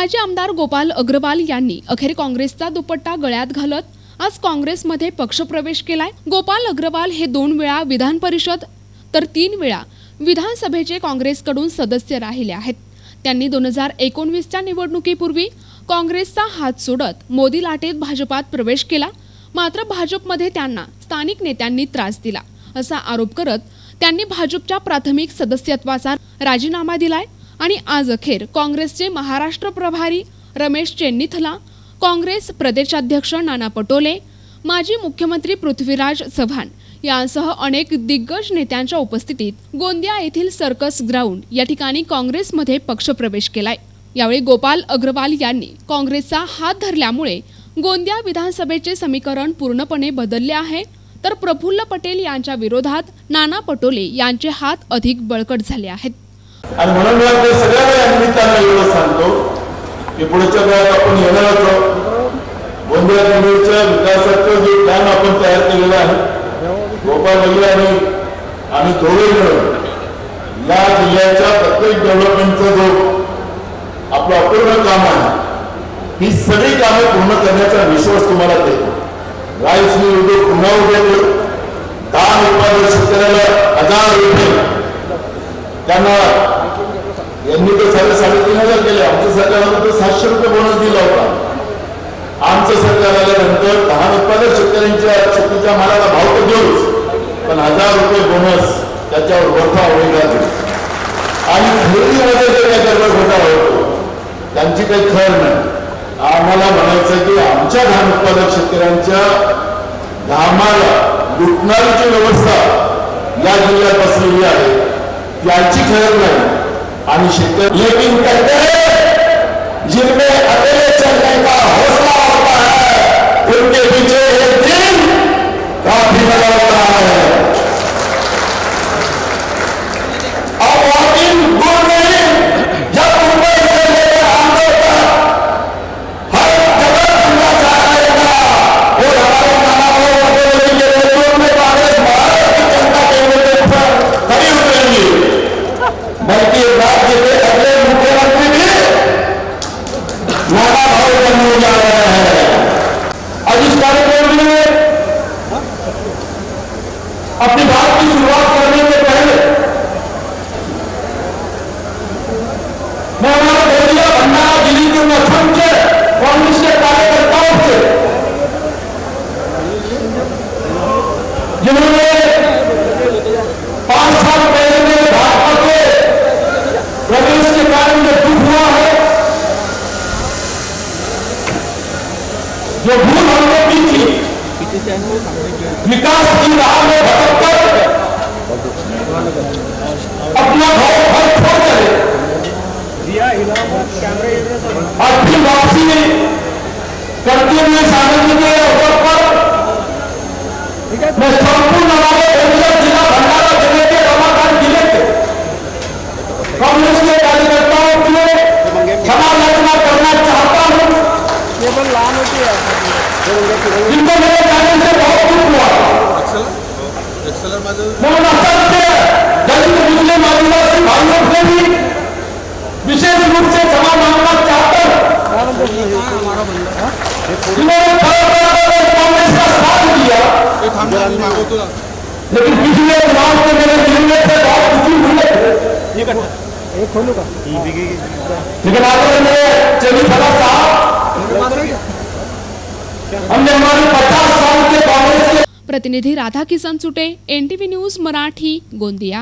माजी आमदार गोपाल अग्रवाल यांनी अखेर काँग्रेसचा दुपट्टा गळ्यात घालत आज काँग्रेसमध्ये पक्षप्रवेश केलाय. गोपाल अग्रवाल हे दोन वेळा विधान परिषद तर तीन वेळा विधानसभेचे काँग्रेसकडून सदस्य राहिले आहेत. त्यांनी दोन हजार एकोणवीसच्या निवडणुकीपूर्वी काँग्रेसचा हात सोडत मोदी लाटेत भाजपात प्रवेश केला. मात्र भाजपमध्ये त्यांना स्थानिक नेत्यांनी त्रास दिला असा आरोप करत त्यांनी भाजपच्या प्राथमिक सदस्यत्वाचा राजीनामा दिलाय. आणि आज अखेर काँग्रेसचे महाराष्ट्र प्रभारी रमेश चेन्निथला काँग्रेस प्रदेशाध्यक्ष नाना पटोले माजी मुख्यमंत्री पृथ्वीराज चव्हाण यांसह अनेक दिग्गज नेत्यांच्या उपस्थितीत गोंदिया येथील सर्कस ग्राउंड या ठिकाणी काँग्रेसमध्ये पक्षप्रवेश केलाय. यावेळी गोपाल अग्रवाल यांनी काँग्रेसचा हात धरल्यामुळे गोंदिया विधानसभेचे समीकरण पूर्णपणे बदलले आहे. तर प्रफुल्ल पटेल यांच्या विरोधात नाना पटोले यांचे हात अधिक बळकट झाले आहेत. आणि म्हणून मी आपल्या सगळ्यांना या निमित्तानं एवढं सांगतो की पुढच्या काळात आपण येणार होतो गोंदिया जिल्ह्याच्या विकासाचं जे प्लॅन आपण तयार केलेलं आहे गोपाळ वगैरे आणि आम्ही दोघे मिळून या जिल्ह्याच्या प्रत्येक डेव्हलपमेंटचा जो आपलं अपूर्ण काम आहे ही सगळी कामं पूर्ण करण्याचा विश्वास तुम्हाला देतो. राईस मी उद्योग पुन्हा उभे करू धान उत्पादक शेतकऱ्याला हजार रुपये त्यांना यांनी तर साडे साडेतीन हजार केले आमच्या सरकारनं तर बोनस दिला होता. आमचं सरकार आल्यानंतर लहान उत्पादक शेतकऱ्यांच्या शेतीच्या मालाला भाव तर देऊच पण हजार रुपये बोनस त्याच्यावर वरथा वेगळा देऊ. आणि खरेदीमध्ये जे काही गडबड घोटाळा होतो त्यांची काही खर नाही. आम्हाला म्हणायचं की आमच्या धान उत्पादक शेतकऱ्यांच्या धामाला लुटणारीची व्यवस्था या जिल्ह्यात बसलेली आहे याची खबर नाही. आणि शेतकरी जिनमें अकेले चलने का हौसला अपनी बात की शुरुआत करने के पहले मैं हमारे गोलिया भंडारा ज़िले के उन असंख्य कांग्रेस के कार्यकर्ताओं से जिन्होंने पाँच साल पहले मेरे भाजपा के प्रवेश के कारण जो दुख हुआ है। जो भूल हमने की थी विकास की राह में भटककर अपना घर घर छोड़ चले। और फिर वापसी करते हुए सामने के अवसर पर माझं विशेष रूप से क्षमा मांगना चाहता हूं लेकिन पिछले चुनाव में से बहुत लेकिन मेरे चली फला साहब हमने हमारे पचास साल के कांग्रेस के प्रतिनिधी राधा किसन सुटे एन न्यूज मराठी गोंदिया.